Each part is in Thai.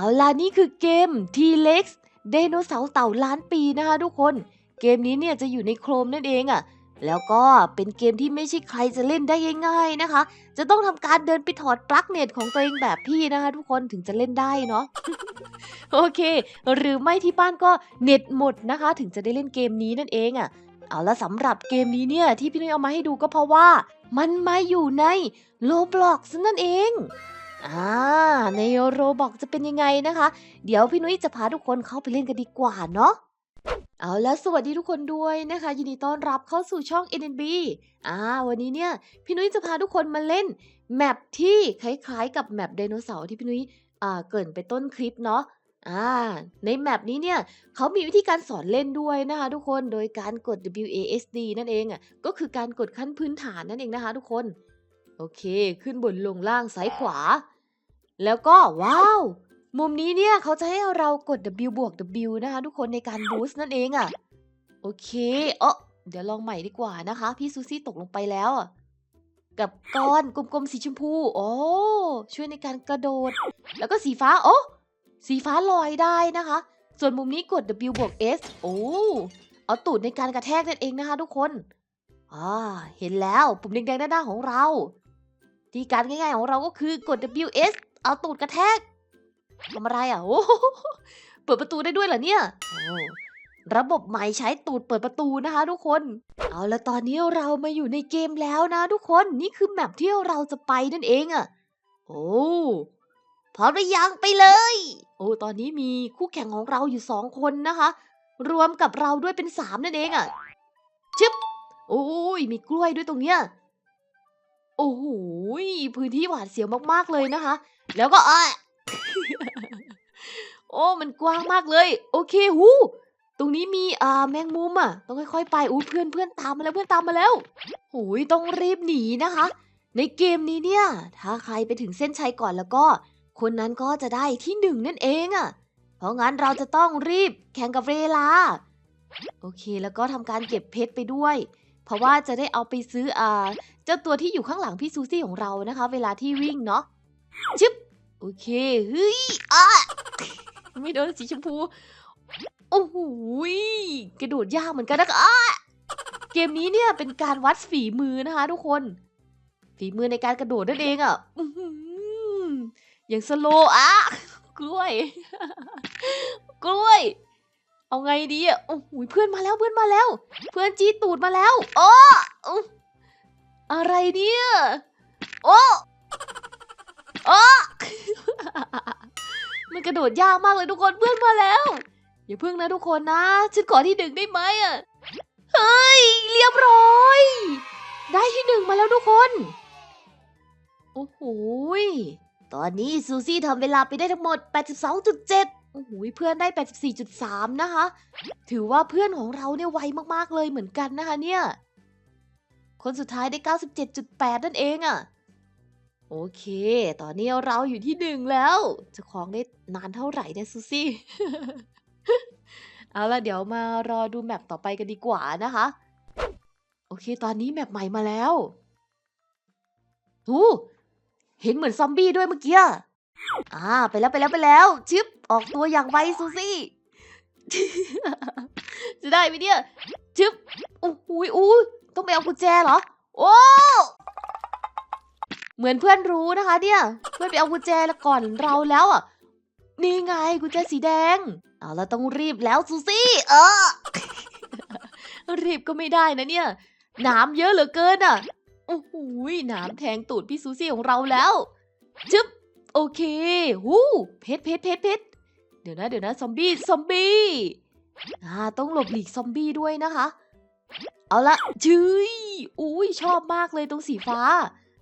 เอาล่ะนี่คือเกม T-Rex ไดโนเสาร์เต่าล้านปีนะคะทุกคน เกมนี้เนี่ยจะอยู่ในโครมนั่นเองอะ่ะ แล้วก็เป็นเกมที่ไม่ใช่ใครจะเล่นได้ง่ายๆนะคะ จะต้องทำการเดินไปถอดปลั๊กเน็ตของตัวเองแบบพี่นะคะ ทุกคนถึงจะเล่นได้เนาะโอเค หรือไม่ที่บ้านก็เน็ตหมดนะคะ ถึงจะได้เล่นเกมนี้นั่นเองอะ่ะเอาละสำหรับเกมนี้เนี่ยที่พี่นุ้ยเอามาให้ดูก็เพราะว่า มันมาอยู่ในโลบล็อกนั่นเอง อ่าในโรบอกจะเป็นยังไงนะคะ เดี๋ยวพี่นุ้ยจะพาทุกคนเข้าไปเล่นกันดีกว่าเนาะเอาแล้วสวัสดีทุกคนด้วยนะคะ ยินดีต้อนรับเข้าสู่ช่อง NNB อ่าวันนี้เนี่ย พี่นุ้ยจะพาทุกคนมาเล่นแมปที่คล้ายๆ กับแมปไดโนเสาร์ที่พี่นุ้ยอ่าเกินไปต้นคลิปเนาะอ่าในแมปนี้เนี่ยเขามีวิธีการสอนเล่นด้วยนะคะทุกคนโดยการกด WASD นั่นเองอะก็คือการกดขั้นพื้นฐานนั่นเองนะคะทุกคน โอเค ขึ้นบนลงล่างซ้ายขวา แล้วก็ว้าว มุมนี้เนี่ยเขาจะให้เรากด W บวก W นะคะทุกคนในการบูสต์นั่นเองอะ่ะ โอเคเออเดี๋ยวลองใหม่ดีกว่านะคะ พี่ซูซี่ตกลงไปแล้วอะกับก้อนกลมๆสีชมพู โอ้ช่วยในการกระโดด แล้วก็สีฟ้า โอ้สีฟ้าลอยได้นะคะ ส่วนมุมนี้กด W บวก S โอ้เอาตูดในการกระแทกนั่นเองนะคะทุกคนอ่าเห็นแล้วปุ่มแดงๆด้านหน้าของเรา ที่การง่ายๆของเราก็คือกด W S เอาตูดกระแทกทำอะไรอะโอ้เปิดประตูได้ด้วยเหรอเนี่ยระบบใหม่ใช้ตูดเปิดประตูนะคะ ทุกคน เอาละตอนนี้เรามาอยู่ในเกมแล้วนะ ทุกคนนี่คือแมปที่เราจะไปนั่นเองอะ โอ้พร้อมหรือยังไปเลย โอ้ตอนนี้มีคู่แข่งของเราอยู่สองคนนะคะ รวมกับเราด้วยเป็นสามนั่นเองอะชึบโอ้ยมีกล้วยด้วยตรงเนี้ย โอ้โหพื้นที่หวาดเสียวมากๆเลยนะคะ แล้วก็เอ้ยโอ้มันกว้างมากเลย โอเคหูตรงนี้มีอ่าแมงมุมอะ ต้องค่อยๆ ไปอู้เพื่อนเพื่อนตามมาแล้วเพื่อนตามมาแล้วโอ้ยต้องรีบหนีนะคะ ในเกมนี้เนี่ย ถ้าใครไปถึงเส้นชัยก่อนแล้วก็ คนนั้นก็จะได้ที่หนึ่งนั่นเองอะ เพราะงั้นเราจะต้องรีบแข่งกับเวลา โอเคแล้วก็ทำการเก็บเพชรไปด้วย เพราะว่าจะได้เอาไปซื้ออ่าเจ้าตัวที่อยู่ข้างหลังพี่ซูซี่ของเรานะคะ เวลาที่วิ่งเนาะชึบโอเคเฮ้ยอะไม่โดนสีชมพูโอ้โหกระโดดยากเหมือนกันนะคะอะเกมนี้เนี่ยเป็นการวัดฝีมือนะคะ ทุกคน ฝีมือในการกระโดดนั่นเองอะอย่างสโลอะกล้วย กล้วย เอาไงดีอะโอ้โหเพื่อนมาแล้วเพื่อนมาแล้ว เพื่อนจี้ตูดมาแล้วโอ้อะไรเนี่ยโอ้โอ้มันกระโดดยากมากเลยทุกคนเพื่อนมาแล้ว อย่าเพิ่งนะทุกคนนะฉันขอที่หนึ่งได้ไหมอะเฮ้ยเรียบร้อย ได้ที่หนึ่งมาแล้วทุกคน โอ้โหตอนนี้ซูซี่ทำเวลาไปได้ทั้งหมด 82.7 โอ้โหเพื่อนได้ 84.3 นะคะ ถือว่าเพื่อนของเราเนี่ยไวมากๆเลยเหมือนกันนะคะเนี่ย คนสุดท้ายได้ 97.8 นั่นเองอะ่ะ โอเค ตอนนี้เราอยู่ที่หนึ่งแล้ว จะคล้องได้นานเท่าไหร่เนี่ยซูซี่ เอาล่ะเดี๋ยวมารอดูแมปต่อไปกันดีกว่านะคะ โอเค ตอนนี้แมปใหม่มาแล้วหูเห็นเหมือนซอมบี้ด้วยเมื่อกี้ อ่าไปแล้วไปแล้วไปแล้วชึบออกตัวอย่างไวซูซี่ จะได้ไหมเนี่ยชึบโอ้โหอู้ต้องไปเอากุญแจเหรอ โอ้เหมือนเพื่อนรู้นะคะ เนี่ย เพื่อนไปเอากุญแจแล้วก่อนเราแล้วอะนี่ไงกุญแจสีแดงเอาเราต้องรีบแล้วซูซี่ เออรีบก็ไม่ได้นะเนี่ยหนามเยอะเหลือเกินอะโอ้โหยหนามแทงตูดพี่ซูซี่ของเราแล้วชึบ โอเคหูเพชรเพชรเพชรเพชรเดี๋ยวนะเดี๋ยวนะซอมบี้ซอมบี้อ่าต้องหลบหลีกซอมบี้ด้วยนะคะ เอาละจื้ยอุ้ยชอบมากเลยตรงสีฟ้า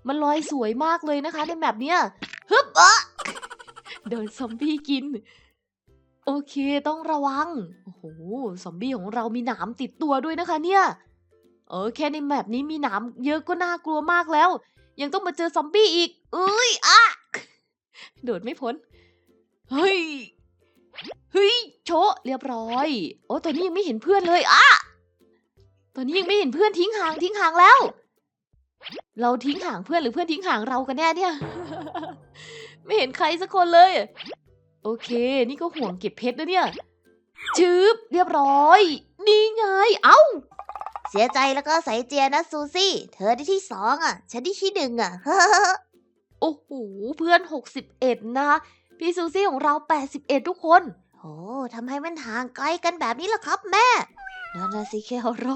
มันลอยสวยมากเลยนะคะในแมปเนี้ยฮึบอะโดนซอมบี้กิน โอเคต้องระวัง โอ้โหซอมบี้ของเรามีหนามติดตัวด้วยนะคะเนี่ย เออแค่ในแมปนี้มีหนามเยอะก็น่ากลัวมากแล้ว ยังต้องมาเจอซอมบี้อีกเอ้ยอะ โดดไม่พ้น เฮ้ย เฮ้ย โชะเรียบร้อย โอ้ตอนนี้ยังไม่เห็นเพื่อนเลยอะตอนนี้ยังไม่เห็นเพื่อนทิ้งห่างทิ้งห่างแล้ว เราทิ้งห่างเพื่อนหรือเพื่อนทิ้งห่างเรากันแน่เนี่ย ไม่เห็นใครสักคนเลย โอเค นี่ก็ห่วงเก็บเพชรนะเนี่ย ชืบเรียบร้อย นี่ไง เอ้าเสียใจแล้วก็ใส่เจียนะซูซี่ เธอได้ที่สองอะ ฉันได้ที่หนึ่งอะ โอ้โหเพื่อน 61 นะคะพี่ซูซี่ของเรา 81 ทุกคนโอ้ทำไมมันห่างไกลกันแบบนี้ล่ะครับแม่นั่นนะสิเคโร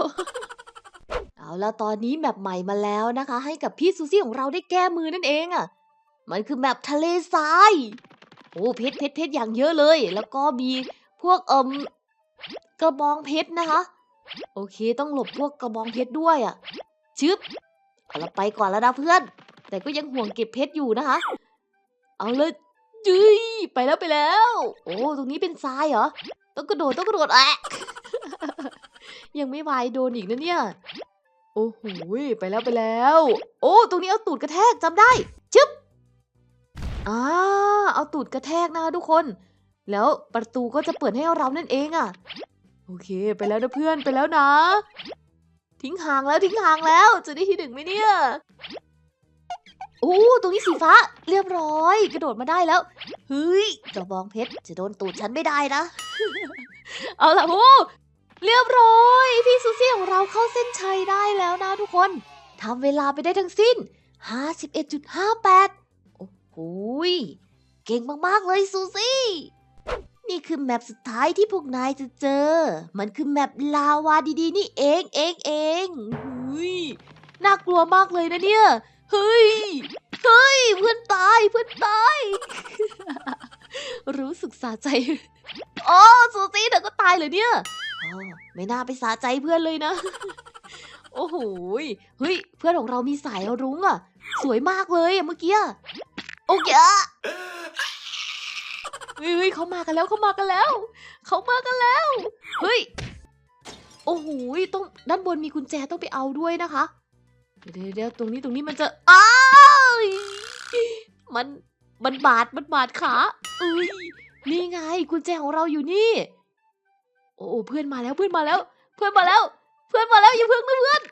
เอาแล้วตอนนี้แมปใหม่มาแล้วนะคะ ให้กับพี่ซูซี่ของเราได้แก้มือนั่นเองอะ่ะ มันคือแมปทะเลทรายโอ้เพชรเพชรเพชรอย่างเยอะเลย แล้วก็มีพวกเอิมกระบองเพชรนะคะ โอเคต้องหลบพวกกระบองเพชรด้วยอะ่ะชึบเอาละไปก่อนแล้วนะเพื่อน แต่ก็ยังห่วงเก็บเพชรอยู่นะคะ เอาเลยยืยไปแล้วไปแล้ว โอ้ตรงนี้เป็นทรายเหรอ ต้องกระโดดต้องกระโดดแอะยังไม่วายโดนอีกนะเนี่ย โอ้โหไปแล้วไปแล้ว โอ้ตรงนี้เอาตูดกระแทกจำได้ชึบอ่าเอาตูดกระแทกนะทุกคน แล้วประตูก็จะเปิดให้เรานั่นเองอะ โอเค ไปแล้วนะเพื่อนไปแล้วนะ ทิ้งห่างแล้วทิ้งห่างแล้วจะได้ที่หนึ่งไหมเนี่ย โอ้ตรงนี้สีฟ้า เรียบร้อย กระโดดมาได้แล้ว เฮ้ยกระบองเพชรจะโดนตูดฉันไม่ได้นะ เอาล่ะโอ้เรียบร้อย พี่ซูซี่ของเราเข้าเส้นชัยได้แล้วนะทุกคนทำเวลาไปได้ทั้งสิ้น 51.58 โอ้โหเก่งมาก ๆ เลยซูซี่ นี่คือแมปสุดท้ายที่พวกนายจะเจอ มันคือแมปลาวาดี ๆ นี่เองเองเองเฮ้ยน่ากลัวมากเลยนะเนี่ย เฮ้ย เฮ้ย เพื่อนตายเพื่อนตาย รู้สึกสะใจอ๋อซูซี่เธอก็ตายเลยเนี่ยอ๋อไม่น่าไปสะใจเพื่อนเลยนะ โอ้โหเฮ้ย เพื่อนของเรามีสายรุ้งอะ สวยมากเลยอะเมื่อกี้อะโอเคอะเฮ้ยเฮ้ยเขามากันแล้วเขามากันแล้ว เขามากันแล้ว เฮ้ย โอ้โหต้องด้านบนมีกุญแจต้องไปเอาด้วยนะคะ เดี๋ยวเดี๋ยวตรงนี้ตรงนี้มันจะอ้ายมันมันบาดมันบาดขาเอ้ยนี่ไงกุญแจของเราอยู่นี่ โอ้เพื่อนมาแล้วเพื่อนมาแล้ว เพื่อนมาแล้ว เพื่อนมาแล้วอย่าเพิ่งนะเพื่อน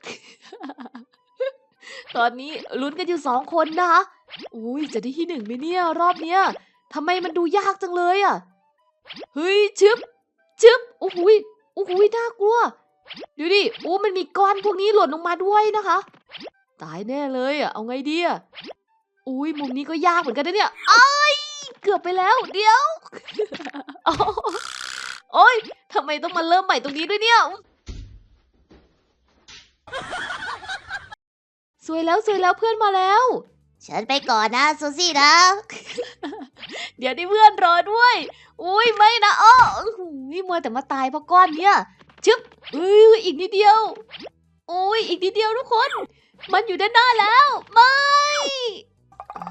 ตอนนี้ลุ้นกันอยู่สองคนนะคะอุ้ยจะได้ที่หนึ่งไหมเนี่ยรอบเนี้ยทำไมมันดูยากจังเลยอะเฮ้ยชึบชึบโอ้โหโอ้โหน่ากลัว ดูดิโอ้มันมีก้อนพวกนี้หล่นลงมาด้วยนะคะ ตายแน่เลยอะ เอาไงดีอะอุ้ยมุมนี้ก็ยากเหมือนกันนะเนี่ยไอ้ายเกือบไปแล้ว เดี๋ยวอ๋อโอ้ยทำไมต้องมาเริ่มใหม่ตรงนี้ด้วยเนี่ยสวยแล้วสวยแล้วเพื่อนมาแล้วฉันไปก่อนนะซูซี่นะ เดี๋ยวได้เพื่อนรอด้วย อุ้ยไม่นะอ้ออื้อหูยมัวแต่มาตายเพราะก้อนเนี่ย ชึบอุ้ยอีกนิดเดียวอุ้ยอีกนิดเดียวทุกคน มันอยู่ด้านหน้าแล้วไม่อ้อ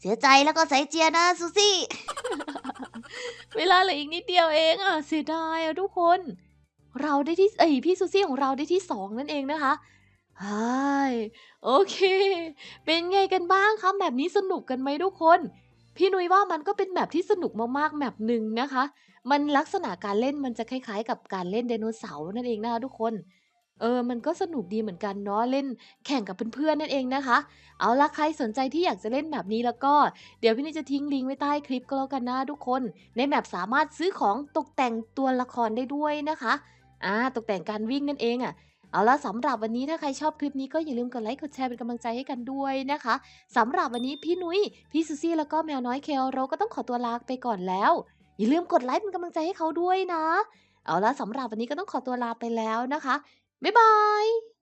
เสียใจแล้วก็ใส่เจียนะซูซี่ เวลาเหลืออีกนิดเดียวเองอะเสียดายอะทุกคน เราได้ที่เอ้ยพี่ซูซี่ของเราได้ที่สองนั่นเองนะคะใช่โอเค เป็นไงกันบ้างคะแบบนี้สนุกกันไหมทุกคน พี่นุ้ยว่ามันก็เป็นแบบที่สนุกมากๆแบบหนึ่งนะคะ มันลักษณะการเล่นมันจะคล้าย ๆ กับการเล่นไดโนเสาร์นั่นเองนะคะทุกคน เออ มันก็สนุกดีเหมือนกันเนาะเล่นแข่งกับเพื่อนๆนั่นเองนะคะ เอาละใครสนใจที่อยากจะเล่นแบบนี้แล้วก็เดี๋ยวพี่นี่จะทิ้งลิงก์ไว้ใต้คลิปก็แล้วกันนะทุกคน ในแมปสามารถซื้อของตกแต่งตัวละครได้ด้วยนะคะอ่าตกแต่งการวิ่งนั่นเองอะ่ะเอาละสำหรับวันนี้ถ้าใครชอบคลิปนี้ก็อย่าลืมกดไลค์กดแชร์เป็นกำลังใจให้กันด้วยนะคะสำหรับวันนี้พี่นุ้ยพี่ซูซี่แล้วก็แมวน้อยเคลโรก็ต้องขอตัวลาไปก่อนแล้ว อย่าลืมกดไลค์เป็นกำลังใจให้เขาด้วยนะ เอาละสำหรับวันนี้ก็ต้องขอตัวลาไปแล้วนะคะ บ๊ายบาย